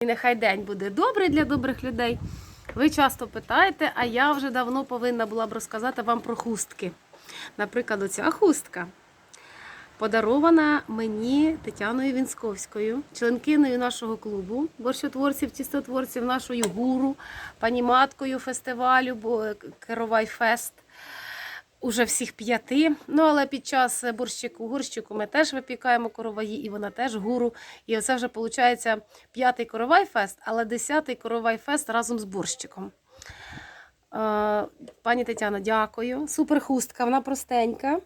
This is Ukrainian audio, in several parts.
І нехай день буде добрий для добрих людей. Ви часто питаєте, а я вже давно повинна була б розказати вам про хустки. Наприклад, оця хустка подарована мені Тетяною Вінсковською, членкиною нашого клубу борщотворців, тістотворців, нашою гуру, паніматкою фестивалю бо- Керовай Фест. Уже всіх п'яти. Ну, але під час борщику горщику ми теж випікаємо короваї, і вона теж гуру. І оце вже виходить п'ятий коровай фест, але десятий коровай фест разом з борщиком. Е, Пані Тетяно, дякую. Супер хустка, вона простенька.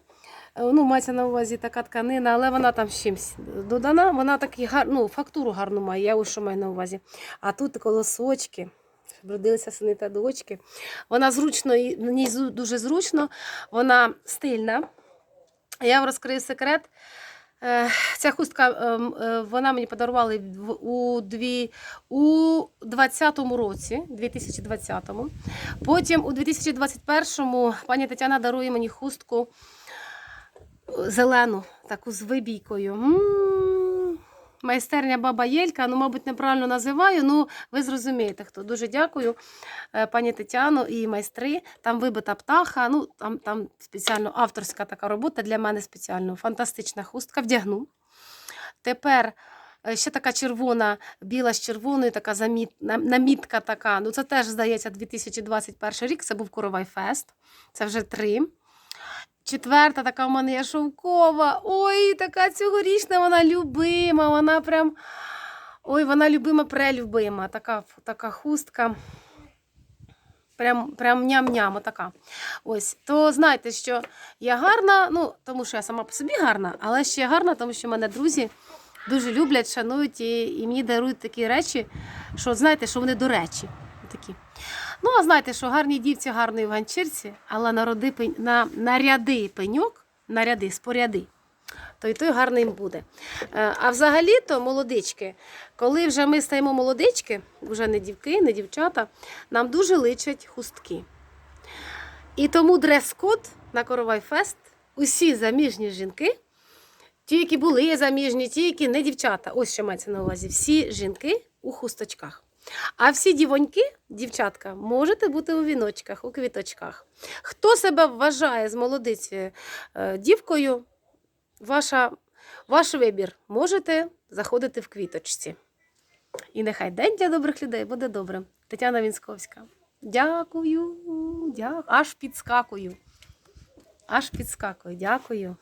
Е, Ну, мається на увазі така тканина, але вона там з чимось додана. Вона такі гар... ну, фактуру гарну має, я ось що маю на увазі. А тут колосочки, щоб родилися сини та дочки. Вона зручно, і- в дуже зручно, вона стильна. Я вам розкрию секрет. Е, Ця хустка ем, е, вона мені подарували у, дві, у 20-му році, 2020-му. Потім у 2021-му пані Тетяна дарує мені хустку е, зелену, таку з вибійкою. Майстерня Баба Єлька, ну, мабуть, неправильно називаю, ну ви зрозумієте хто. Дуже дякую, е, пані Тетяно і майстри. Там вибита птаха, ну там, там спеціально авторська така робота для мене спеціально. Фантастична хустка. Вдягну. Тепер е, ще така червона, біла з червоною, така заміт, намітка така. Ну, це теж, здається, 2021 рік. Це був Коровай Фест. Це вже три. Четверта така в мене є шовкова. Ой, така цьогорічна, вона любима. Вона прям. Ой, вона любима, прелюбима. Така, така хустка. Прям, прям ням-ням, така. Ось, то знаєте, що я гарна, ну, тому що я сама по собі гарна, але ще гарна, тому що мене друзі дуже люблять, шанують і, і мені дарують такі речі, що знаєте, що вони до речі. Такі. Ну, а знаєте, що гарні дівці гарної в ганчірці, але народи, на, наряди пеньок, наряди, споряди, то і той гарний буде. Е, А взагалі-то, молодички, коли вже ми стаємо молодички, вже не дівки, не дівчата, нам дуже личать хустки. І тому дрес-код на Коровай Фест усі заміжні жінки, ті, які були заміжні, ті, які не дівчата, ось що мається на увазі, всі жінки у хусточках. А всі дівоньки, дівчатка, можете бути у віночках, у квіточках. Хто себе вважає з молодиці е, дівкою, ваша, ваш вибір. Можете заходити в квіточці. І нехай день для добрих людей буде добрим. Тетяна Вінсковська. Дякую, дякую. Аж підскакую. Аж підскакую. Дякую.